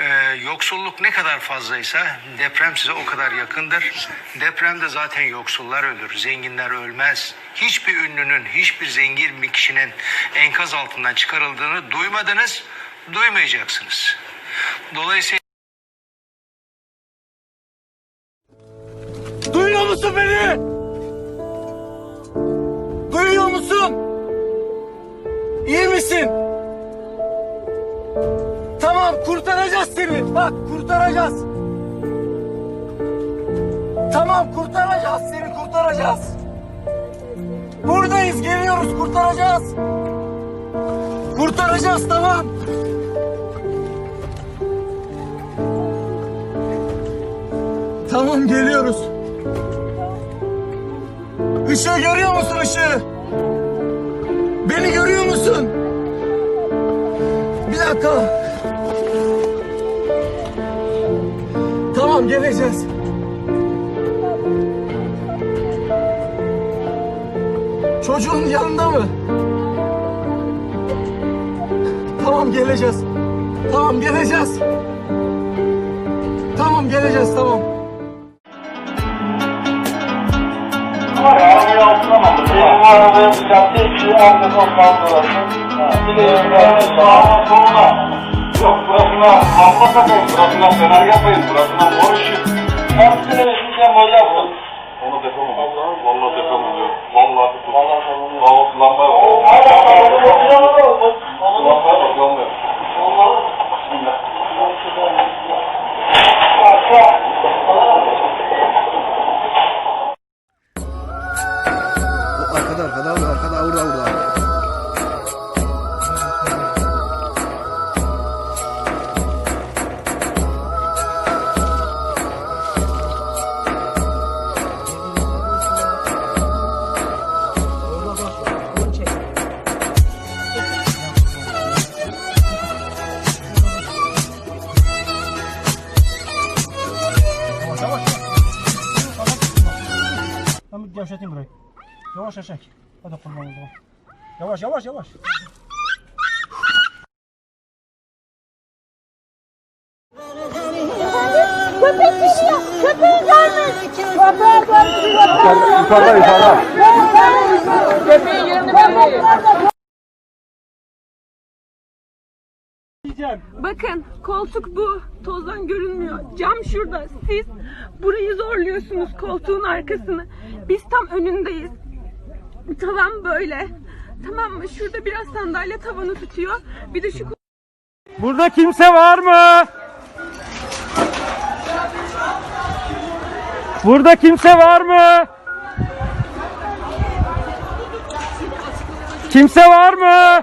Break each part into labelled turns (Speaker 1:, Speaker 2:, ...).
Speaker 1: Ee, yoksulluk ne kadar fazlaysa deprem size o kadar yakındır. Depremde zaten yoksullar ölür, zenginler ölmez. Hiçbir ünlünün, hiçbir zengin bir kişinin enkaz altından çıkarıldığını duymadınız, duymayacaksınız. Dolayısıyla
Speaker 2: Duyuyor musun beni? Duyuyor musun? İyi misin? Kurtaracağız seni. Bak kurtaracağız. Tamam kurtaracağız seni kurtaracağız. Buradayız geliyoruz kurtaracağız. Kurtaracağız tamam. Tamam geliyoruz. Işığı görüyor musun ışığı? Beni görüyor musun? Bir dakika. Geleceğiz. Çocuğun yanında mı? Tamam geleceğiz. Tamam geleceğiz. Tamam geleceğiz tamam.
Speaker 3: Soluna. Yok burasına lamba takayım. Burasına fener yapayım. Burasına mor ışık. Hepsini ışıkla mor yaptım. Onu defamam. Vallahi defamam diyor. Vallahi defamam. Vallahi lambaya bak. Lambaya bak lambaya. Bismillah.
Speaker 4: O arkada arkada abi arkada orada
Speaker 5: Ben bir gevşeteyim burayı. Yavaş yavaş çek. Hadi kurban oldum. Yavaş yavaş yavaş.
Speaker 6: Köpek düşüyor. Köpeği görmez. Köpeği görmez.
Speaker 4: Yukarıda yukarıda.
Speaker 7: Bakın koltuk bu. Tozdan görünmüyor. Cam şurada. Siz burayı zorluyorsunuz koltuğun arkasını. Biz tam önündeyiz. Tavan böyle. Tamam mı? Şurada biraz sandalye tavanı tutuyor. Bir de şu
Speaker 5: Burada kimse var mı? Burada kimse var mı? Kimse var mı?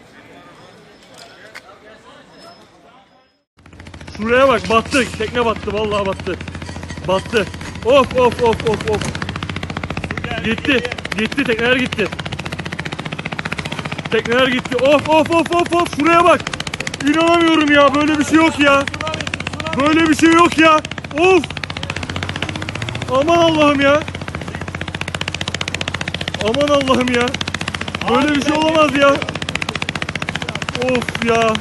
Speaker 5: Şuraya bak battı. Tekne battı vallahi battı. Battı. Of of of of of. Gitti. Gitti tekneler gitti. Tekneler gitti. Of of of of of. Şuraya bak. İnanamıyorum ya. Böyle bir şey yok ya. Böyle bir şey yok ya. Of. Aman Allah'ım ya. Aman Allah'ım ya. Böyle bir şey olamaz ya. Of ya.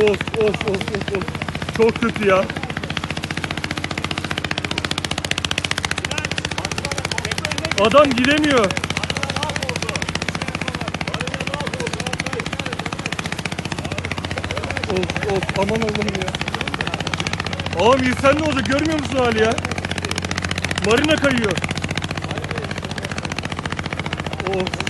Speaker 5: Of of of of of. Çok kötü ya. Adam gidemiyor. Of of aman Allah'ım ya. Abi sen ne olacak görmüyor musun hali ya? Marina kayıyor. Of